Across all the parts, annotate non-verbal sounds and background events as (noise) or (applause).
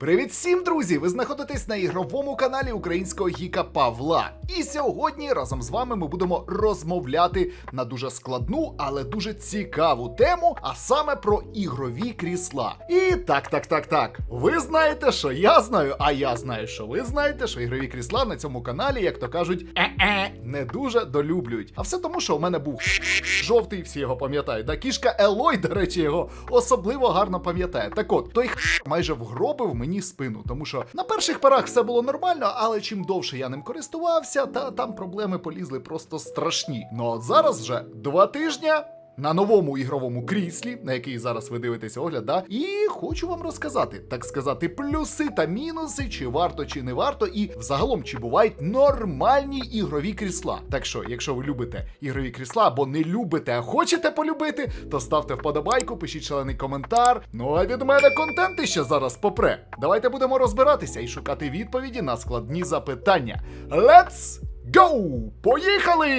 Привіт всім, друзі! Ви знаходитесь на ігровому каналі українського гіка Павла. І сьогодні разом з вами ми будемо розмовляти на дуже складну, але дуже цікаву тему, а саме про ігрові крісла. І так, так, так, так. Ви знаєте, що я знаю, а я знаю, що ви знаєте, що ігрові крісла на цьому каналі, як то кажуть, е-е, не дуже долюблюють. А все тому, що у мене був жовтий, всі його пам'ятають. Да, кішка Елой, до речі, його особливо гарно пам'ятає. Так от, той майже вгробив мені спину, тому що на перших парах все було нормально, але чим довше я ним користувався, та там проблеми полізли просто страшні. Ну от зараз вже два тижня. На новому ігровому кріслі, на який зараз ви дивитесь огляд, да? і хочу вам розказати, так сказати, плюси та мінуси, чи варто, чи не варто, і взагалом чи бувають нормальні ігрові крісла. Так що, якщо ви любите ігрові крісла або не любите, а хочете полюбити, то ставте вподобайку, пишіть шалений коментар. Ну а від мене контент іще зараз попре. Давайте будемо розбиратися і шукати відповіді на складні запитання. Let's Go! Поїхали!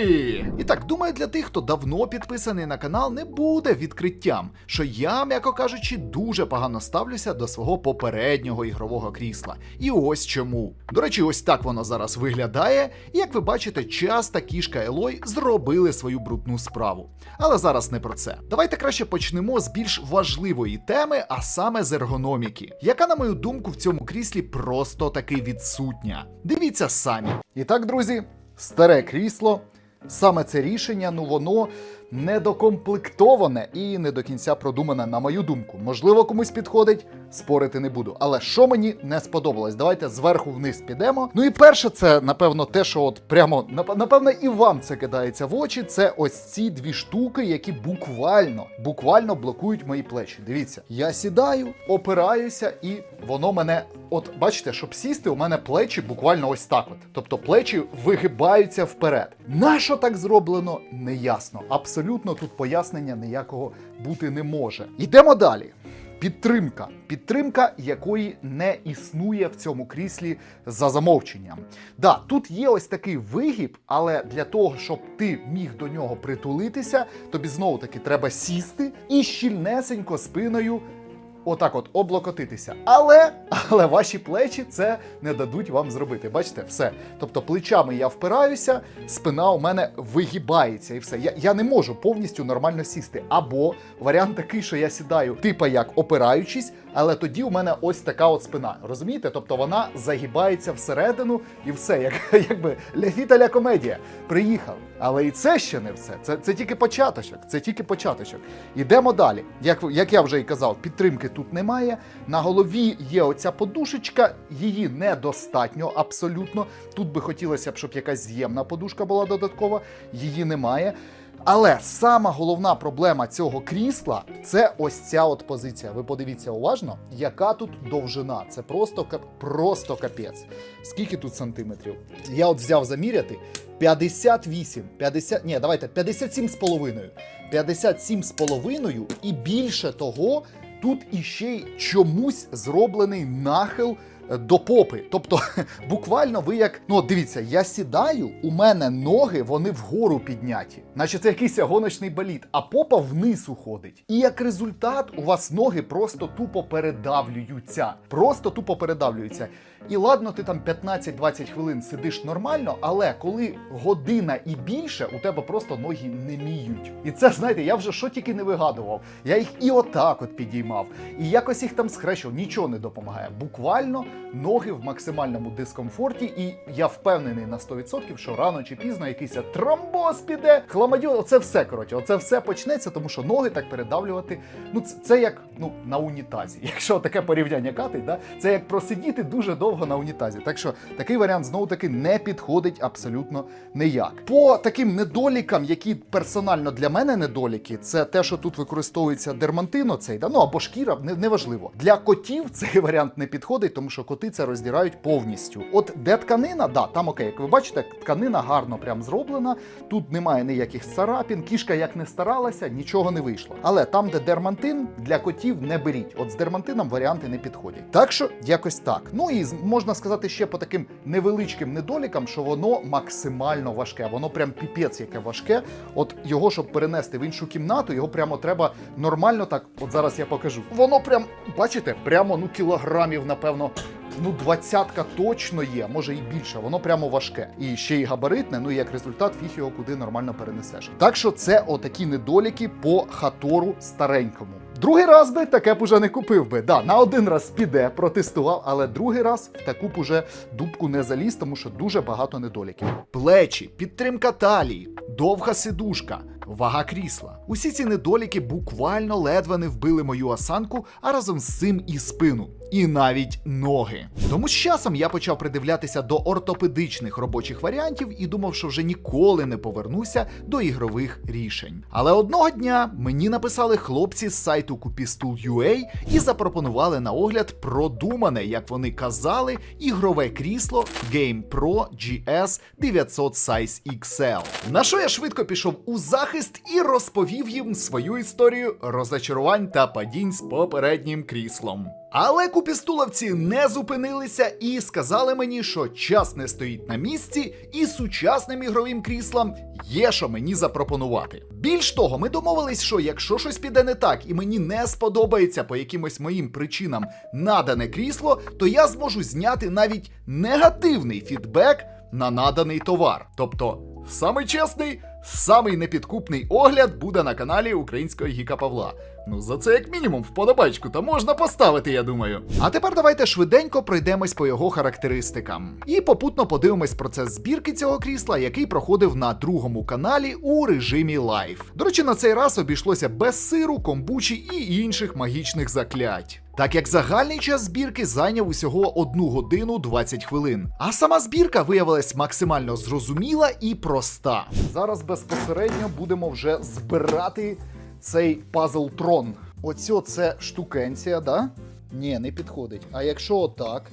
І так, думаю, для тих, хто давно підписаний на канал, не буде відкриттям, що я, м'яко кажучи, дуже погано ставлюся до свого попереднього ігрового крісла. І ось чому. До речі, ось так воно зараз виглядає. І як ви бачите, час та кішка Елой зробили свою брудну справу. Але зараз не про це. Давайте краще почнемо з більш важливої теми, а саме з ергономіки, яка, на мою думку, в цьому кріслі просто таки відсутня. Дивіться самі. І так, друзі, старе крісло. Саме це рішення, ну воно недокомплектоване і не до кінця продумане, на мою думку. Можливо, комусь підходить, спорити не буду. Але що мені не сподобалось? Давайте зверху вниз підемо. Ну і перше, це напевно те, що от прямо нап- напевно і вам це кидається в очі. Це ось ці дві штуки, які буквально, буквально блокують мої плечі. Дивіться, я сідаю, опираюся, і воно мене. От бачите, щоб сісти, у мене плечі буквально ось так. От. Тобто плечі вигибаються вперед. Нащо так зроблено, неясно. Абсолютно тут пояснення ніякого бути не може. Йдемо далі. Підтримка, підтримка якої не існує в цьому кріслі за замовченням. Да, тут є ось такий вигіб, але для того, щоб ти міг до нього притулитися, тобі знову таки треба сісти і щільнесенько спиною отак от облокотитися. Але, але ваші плечі це не дадуть вам зробити. Бачите, все. Тобто плечами я впираюся, спина у мене вигибається і все. Я, я не можу повністю нормально сісти. Або варіант такий, що я сідаю, типа як опираючись, але тоді у мене ось така от спина. Розумієте? Тобто вона загибається всередину і все, як, (laughs) якби ля комедія. Приїхав. Але і це ще не все. Це, це тільки початочок. Це тільки початочок. Ідемо далі. Як, як я вже і казав, підтримки тут немає. На голові є оця подушечка, її недостатньо абсолютно. Тут би хотілося б, щоб якась з'ємна подушка була додаткова, її немає. Але сама головна проблема цього крісла це ось ця от позиція. Ви подивіться уважно, яка тут довжина. Це просто просто капець. Скільки тут сантиметрів? Я от взяв заміряти 58, 50, ні, давайте 57 з половиною. 57 з половиною і більше того, тут іще й чомусь зроблений нахил до попи. Тобто, (laughs) буквально ви як. Ну, дивіться, я сідаю, у мене ноги вони вгору підняті, наче це якийсь гоночний боліт, а попа вниз уходить. І як результат, у вас ноги просто тупо передавлюються. Просто тупо передавлюються. І ладно, ти там 15-20 хвилин сидиш нормально, але коли година і більше, у тебе просто ноги не міють. І це, знаєте, я вже що тільки не вигадував. Я їх і отак от підіймав, і якось їх там схрещував, нічого не допомагає. Буквально ноги в максимальному дискомфорті, і я впевнений на 100%, що рано чи пізно якийсь тромбоз піде, хламадьо, оце все коротше, оце все почнеться, тому що ноги так передавлювати. Ну, це, це як ну, на унітазі. (laughs) Якщо таке порівняння катить, да? це як просидіти дуже довго на унітазі. Так що такий варіант знову таки не підходить абсолютно ніяк. По таким недолікам, які персонально для мене недоліки, це те, що тут використовується дермантин, оцей, да? ну або шкіра, не- неважливо. Для котів цей (laughs) варіант не підходить, тому що коти це роздирають повністю. От де тканина, да, там окей, як ви бачите, тканина гарно прям зроблена. Тут немає ніяких царапін. Кішка як не старалася, нічого не вийшло. Але там, де дермантин, для котів не беріть. От з дермантином варіанти не підходять. Так що якось так. Ну і можна сказати ще по таким невеличким недолікам, що воно максимально важке. Воно прям піпець, яке важке. От його, щоб перенести в іншу кімнату, його прямо треба нормально так. От зараз я покажу. Воно прям, бачите, прямо ну кілограмів, напевно. Ну, двадцятка точно є, може і більше. Воно прямо важке. І ще й габаритне. Ну і як результат, фіг його куди нормально перенесеш. Так що це отакі недоліки по хатору старенькому. Другий раз би таке б уже не купив би. Да, на один раз піде, протестував, але другий раз в таку б уже дубку не заліз, тому що дуже багато недоліків. Плечі, підтримка талії, довга сидушка, вага крісла. Усі ці недоліки буквально ледве не вбили мою осанку, а разом з цим і спину. І навіть ноги. Тому з часом я почав придивлятися до ортопедичних робочих варіантів і думав, що вже ніколи не повернуся до ігрових рішень. Але одного дня мені написали хлопці з сайту Kupistool.ua і запропонували на огляд продумане, як вони казали, ігрове крісло Game Pro GS 900 Size XL. На що я швидко пішов у захист і розповів їм свою історію розочарувань та падінь з попереднім кріслом. Але купістуловці не зупинилися і сказали мені, що час не стоїть на місці, і сучасним ігровим кріслам є що мені запропонувати. Більш того, ми домовились, що якщо щось піде не так і мені не сподобається по якимось моїм причинам надане крісло, то я зможу зняти навіть негативний фідбек на наданий товар. Тобто, самий чесний, самий непідкупний огляд буде на каналі Українського Гіка Павла. Ну, за це як мінімум вподобайку та можна поставити, я думаю. А тепер давайте швиденько пройдемось по його характеристикам. І попутно подивимось процес збірки цього крісла, який проходив на другому каналі у режимі лайв. До речі, на цей раз обійшлося без сиру, комбучі і інших магічних заклять. Так як загальний час збірки зайняв усього 1 годину 20 хвилин. А сама збірка виявилась максимально зрозуміла і проста. Зараз безпосередньо будемо вже збирати цей пазл трон. Оцьо це штукенція, да? Ні, не підходить. А якщо отак.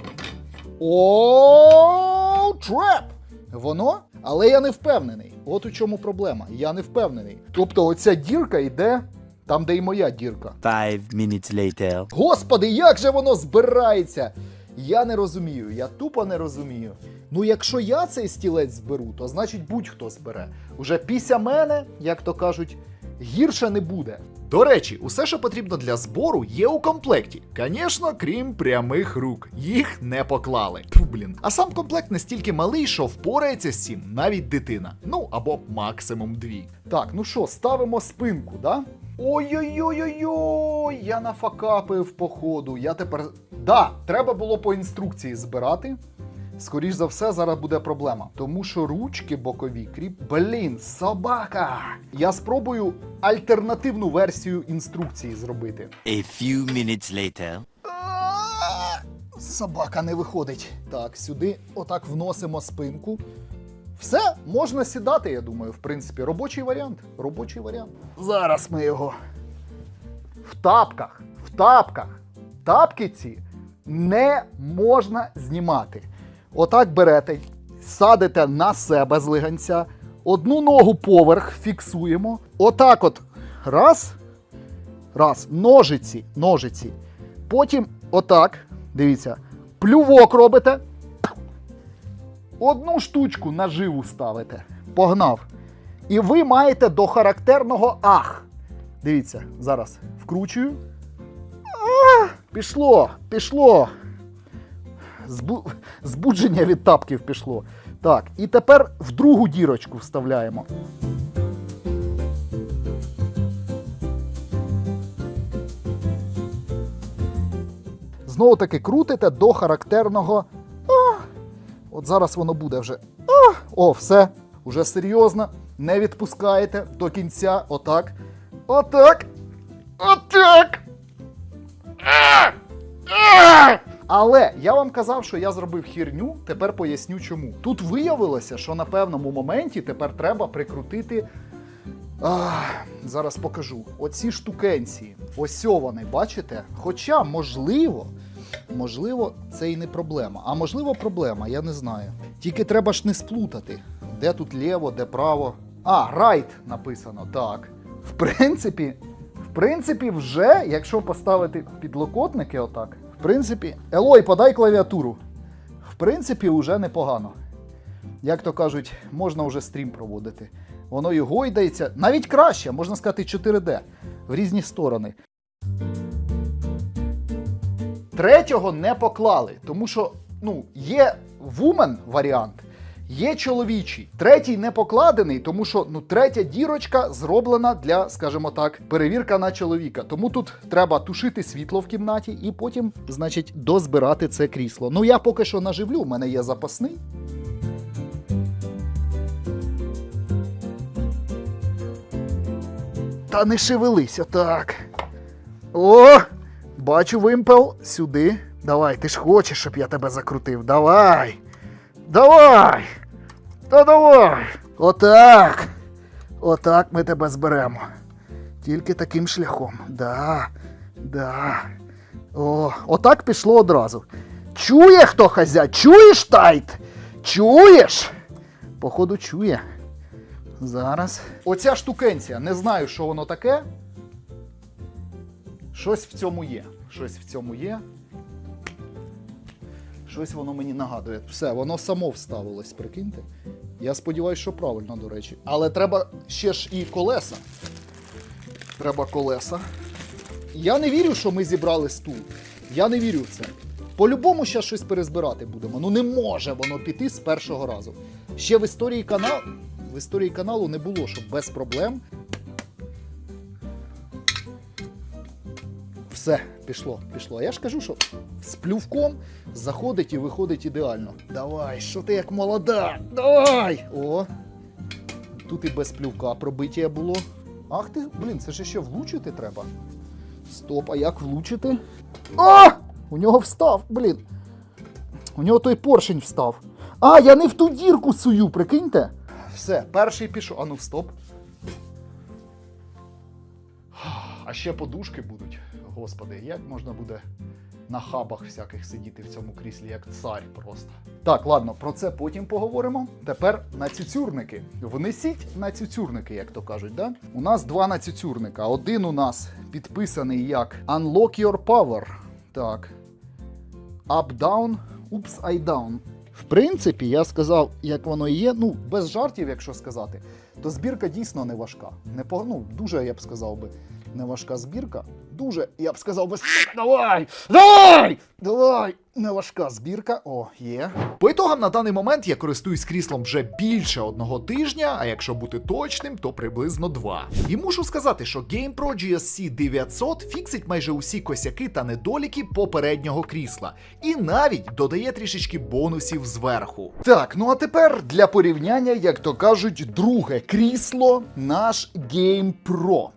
О, треп! Воно? Але я не впевнений. От у чому проблема. Я не впевнений. Тобто, оця дірка йде там, де і моя дірка. Five minutes later. Господи, як же воно збирається? Я не розумію, я тупо не розумію. Ну, якщо я цей стілець зберу, то значить будь-хто збере. Уже після мене, як то кажуть, гірше не буде. До речі, усе, що потрібно для збору, є у комплекті. Звісно, крім прямих рук. Їх не поклали. Тьфу, блін. А сам комплект настільки малий, що впорається з цим навіть дитина. Ну або максимум дві. Так, ну що, ставимо спинку, да? Ой-ой-ой-ой-ой, я нафакапив походу. Я тепер. Да, треба було по інструкції збирати. Скоріш за все, зараз буде проблема. Тому що ручки бокові кріп. Блін, собака! Я спробую альтернативну версію інструкції зробити. A few minutes later. Собака не виходить. Так, сюди отак вносимо спинку. Все, можна сідати, я думаю, в принципі. Робочий варіант. Робочий варіант. Зараз ми його. В тапках. В тапках. Тапки ці не можна знімати. Отак берете, садите на себе з лиганця, одну ногу поверх фіксуємо. Отак от. Раз. Раз. Ножиці. Ножиці. Потім отак. Дивіться. Плювок робите. Одну штучку наживу ставите. Погнав. І ви маєте до характерного ах. Дивіться, зараз вкручую. А, пішло, пішло. Збу... Збудження від тапків пішло. Так, і тепер в другу дірочку вставляємо. Знову таки крутите до характерного. А, от зараз воно буде вже. А, о, все. Уже серйозно. Не відпускаєте до кінця. Отак. Отак. Отак. А! А! Але я вам казав, що я зробив хірню, тепер поясню чому. Тут виявилося, що на певному моменті тепер треба прикрутити. Ах, зараз покажу. Оці штукенці. Ось вони, бачите? Хоча, можливо, Можливо, це і не проблема. А можливо, проблема, я не знаю. Тільки треба ж не сплутати. Де тут ліво, де право. А, right написано, так. В принципі, в принципі, вже, якщо поставити підлокотники отак, в принципі, Елой, подай клавіатуру. В принципі, вже непогано. Як то кажуть, можна вже стрім проводити. Воно і гойдається, навіть краще, можна сказати, 4D в різні сторони. Третього не поклали, тому що ну, є вумен варіант, є чоловічий. Третій не покладений, тому що ну, третя дірочка зроблена для, скажімо так, перевірка на чоловіка. Тому тут треба тушити світло в кімнаті і потім, значить, дозбирати це крісло. Ну я поки що наживлю, в мене є запасний. Та не шевелися так. О! Бачу вимпел сюди. Давай, ти ж хочеш, щоб я тебе закрутив. Давай. Давай. Та давай. Отак. Отак ми тебе зберемо. Тільки таким шляхом. Да. Да. О, отак пішло одразу. Чує хто хазя? Чуєш, тайт? Чуєш? Походу, чує. Зараз. Оця штукенція, не знаю, що воно таке. Щось в цьому є. Щось в цьому є. Щось воно мені нагадує. Все, воно само вставилось, прикиньте. Я сподіваюся, що правильно, до речі. Але треба ще ж і колеса. Треба колеса. Я не вірю, що ми зібрали стул. Я не вірю в це. По-любому ще щось перезбирати будемо. Ну не може воно піти з першого разу. Ще в історії каналу. В історії каналу не було, щоб без проблем. Все, пішло, пішло. А Я ж кажу, що з плювком заходить і виходить ідеально. Давай, що ти як молода? Давай! О! Тут і без плювка пробиття було. Ах ти, блін, це ж ще влучити треба. Стоп, а як влучити? А! У нього встав, блін. У нього той поршень встав. А, я не в ту дірку сую, прикиньте. Все, перший пішов. А ну стоп. А ще подушки будуть. Господи, як можна буде на хабах всяких сидіти в цьому кріслі, як цар просто. Так, ладно, про це потім поговоримо. Тепер на цюцюрники. Внесіть на цюцюрники, як то кажуть, да? У нас два на цюцюрника. Один у нас підписаний як Unlock Your Power. Так. Up, down, ups, I down. В принципі, я сказав, як воно є. Ну, без жартів, якщо сказати, то збірка дійсно не важка. Не ну, дуже, я б сказав би, не важка збірка. Дуже, я б сказав би, давай! Давай! Давай! Не важка збірка. О, є. По ітогам на даний момент я користуюсь кріслом вже більше одного тижня, а якщо бути точним, то приблизно два. І мушу сказати, що GamePro GSC 900 фіксить майже усі косяки та недоліки попереднього крісла. І навіть додає трішечки бонусів зверху. Так, ну а тепер для порівняння, як то кажуть, друге крісло наш GamePro.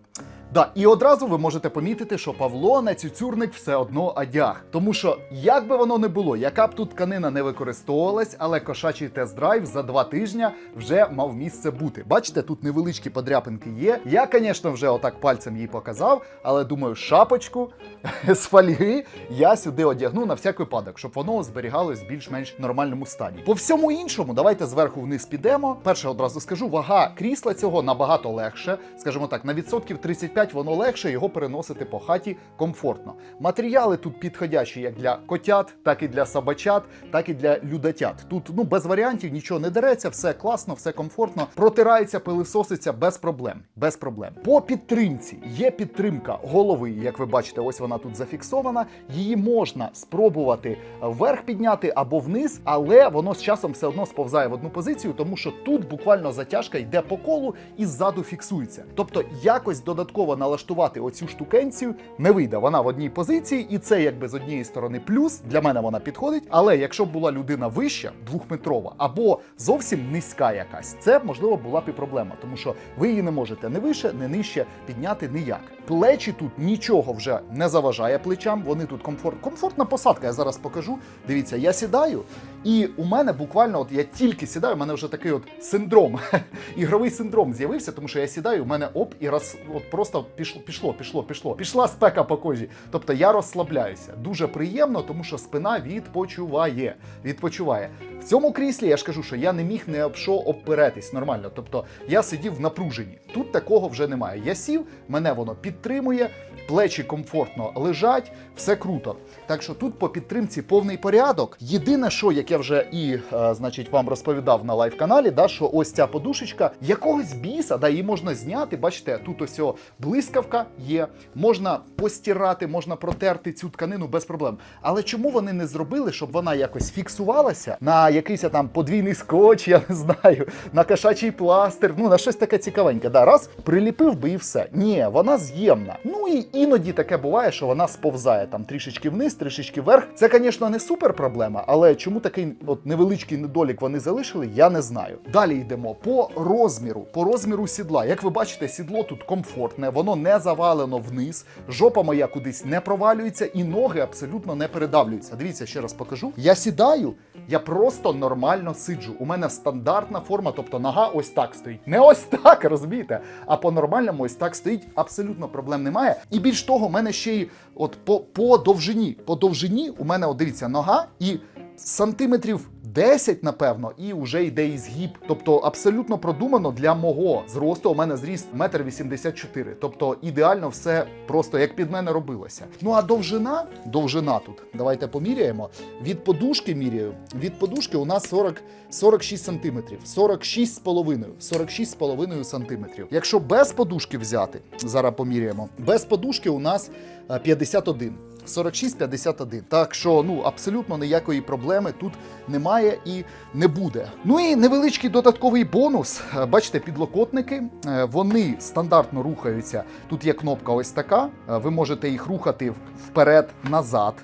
Да, і одразу ви можете помітити, що Павло на цюцюрник все одно одяг. Тому що, як би воно не було, яка б тут тканина не використовувалась, але кошачий тест-драйв за два тижні вже мав місце бути. Бачите, тут невеличкі подряпинки є. Я, звісно, вже отак пальцем їй показав, але думаю, шапочку (laughs) з фольги я сюди одягну на всяк випадок, щоб воно зберігалось в більш-менш нормальному стані. По всьому іншому, давайте зверху вниз підемо. Перше одразу скажу, вага крісла цього набагато легше. Скажімо так, на відсотків 35 воно легше його переносити по хаті комфортно. Матеріали тут підходящі як для котят, так і для собачат, так і для людотят. Тут ну без варіантів нічого не дереться, все класно, все комфортно, протирається, пилисоситься без проблем. Без проблем. По підтримці є підтримка голови, як ви бачите, ось вона тут зафіксована. Її можна спробувати вверх підняти або вниз, але воно з часом все одно сповзає в одну позицію, тому що тут буквально затяжка йде по колу і ззаду фіксується. Тобто якось додатково налаштувати оцю штукенцію не вийде. Вона в одній позиції, і це якби з однієї сторони плюс. Для мене вона підходить. Але якщо б була людина вища, двохметрова, або зовсім низька якась, це можливо була б і проблема, тому що ви її не можете не вище, не нижче підняти ніяк. Плечі тут нічого вже не заважає плечам. Вони тут комфорт. Комфортна посадка. Я зараз покажу. Дивіться, я сідаю, і у мене буквально, от я тільки сідаю, у мене вже такий от синдром, (laughs) ігровий синдром з'явився, тому що я сідаю, у мене оп, і раз от просто пішло, пішло, пішло, пішло. Пішла спека по кожі. Тобто я розслабляюся. Дуже приємно, тому що спина відпочиває. Відпочиває. В цьому кріслі я ж кажу, що я не міг не об що обперетись нормально. Тобто я сидів в напруженні. Тут такого вже немає. Я сів, мене воно підтримує, плечі комфортно лежать, все круто. Так що тут по підтримці повний порядок. Єдине, що як я вже і е, значить вам розповідав на лайв-каналі, да, що ось ця подушечка якогось біса, да, її можна зняти. Бачите, тут ось о блискавка є, можна постирати, можна протерти цю тканину без проблем. Але чому вони не зробили, щоб вона якось фіксувалася на якийсь там подвійний скотч, я не знаю, на кошачий пластир, ну на щось таке цікавеньке. Да, раз приліпив би і все. Ні, вона з'ємна. Ну і іноді таке буває, що вона сповзає там трішечки вниз, трішечки вверх. Це, звісно, не супер проблема, але чому такий от невеличкий недолік вони залишили, я не знаю. Далі йдемо по розміру, по розміру сідла. Як ви бачите, сідло тут комфортне, воно не завалено вниз, жопа моя кудись не провалюється, і ноги абсолютно не передавлюються. Дивіться, ще раз покажу. Я сідаю, я просто нормально сиджу. У мене стандартна форма, тобто нога ось так стоїть. Не ось так, розумієте? А по-нормальному ось так стоїть, абсолютно проблем немає. І більш того, у мене ще й от по, по довжині. По довжині у мене, от дивіться, нога і сантиметрів 10, напевно, і вже йде і згіб. Тобто абсолютно продумано для мого зросту. У мене зріст 1,84 м. Тобто ідеально все просто як під мене робилося. Ну а довжина, довжина тут. Давайте поміряємо. Від подушки міряю. Від подушки у нас 40, 46 сантиметрів. 46 з половиною. 46 з половиною сантиметрів. Якщо без подушки взяти, зараз поміряємо. Без подушки у нас е, 51. 46-51. Так що ну абсолютно ніякої проблеми тут немає і не буде. Ну і невеличкий додатковий бонус. Е, Бачите, підлокотники е, вони стандартно рухаються. Тут є кнопка ось така. Е, Ви можете їх рухати вперед-назад.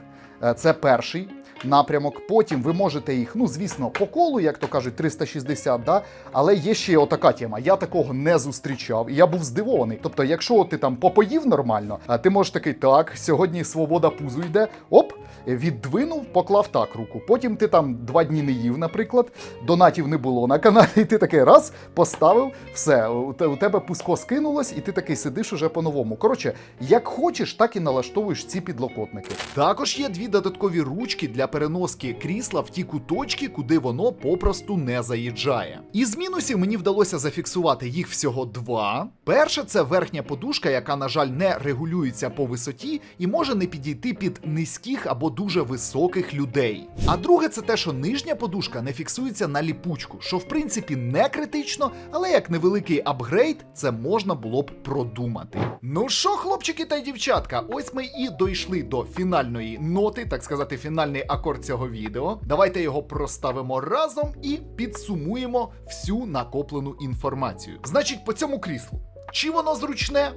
Це перший. Напрямок, потім ви можете їх, ну звісно, по колу, як то кажуть, 360, да? але є ще отака тема. Я такого не зустрічав, і я був здивований. Тобто, якщо ти там попоїв нормально, а ти можеш такий, так, сьогодні свобода пузу йде, оп, віддвинув, поклав так руку. Потім ти там два дні не їв, наприклад, донатів не було на каналі, і ти такий раз поставив, все, у тебе пуско скинулось, і ти такий сидиш уже по-новому. Коротше, як хочеш, так і налаштовуєш ці підлокотники. Також є дві додаткові ручки для переноски крісла в ті куточки, куди воно попросту не заїжджає. Із мінусів мені вдалося зафіксувати їх всього два. Перше це верхня подушка, яка, на жаль, не регулюється по висоті і може не підійти під низьких або дуже високих людей. А друге, це те, що нижня подушка не фіксується на ліпучку, що в принципі не критично, але як невеликий апгрейд, це можна було б продумати. Ну що, хлопчики та дівчатка, ось ми і дійшли до фінальної ноти, так сказати, фінальний акорд цього відео. Давайте його проставимо разом і підсумуємо всю накоплену інформацію. Значить, по цьому кріслу. Чи воно зручне?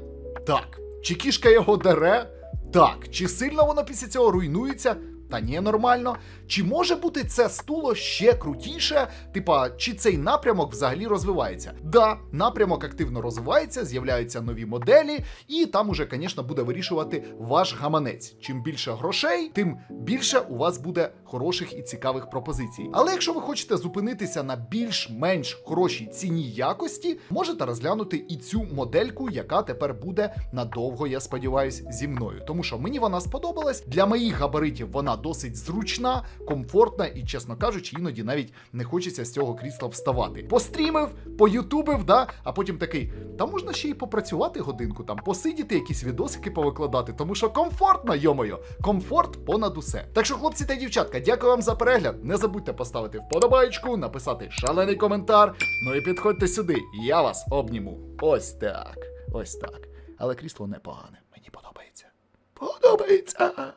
Так. Чи кішка його дере? Так. Чи сильно воно після цього руйнується? Та ні, нормально. Чи може бути це стуло ще крутіше? Типа, чи цей напрямок взагалі розвивається? Да, напрямок активно розвивається, з'являються нові моделі, і там уже, звісно, буде вирішувати ваш гаманець. Чим більше грошей, тим більше у вас буде хороших і цікавих пропозицій. Але якщо ви хочете зупинитися на більш-менш хорошій ціні якості, можете розглянути і цю модельку, яка тепер буде надовго, я сподіваюсь, зі мною. Тому що мені вона сподобалась. Для моїх габаритів вона досить зручна, комфортна і, чесно кажучи, іноді навіть не хочеться з цього крісла вставати. Пострімив, поютубив, да, а потім такий. Та можна ще й попрацювати годинку, там посидіти, якісь відосики повикладати, тому що комфортно, йомою, комфорт понад усе. Так що, хлопці та дівчатка, дякую вам за перегляд. Не забудьте поставити вподобайку, написати шалений коментар. Ну і підходьте сюди, я вас обніму. Ось так, ось так. Але крісло непогане, мені подобається. Подобається.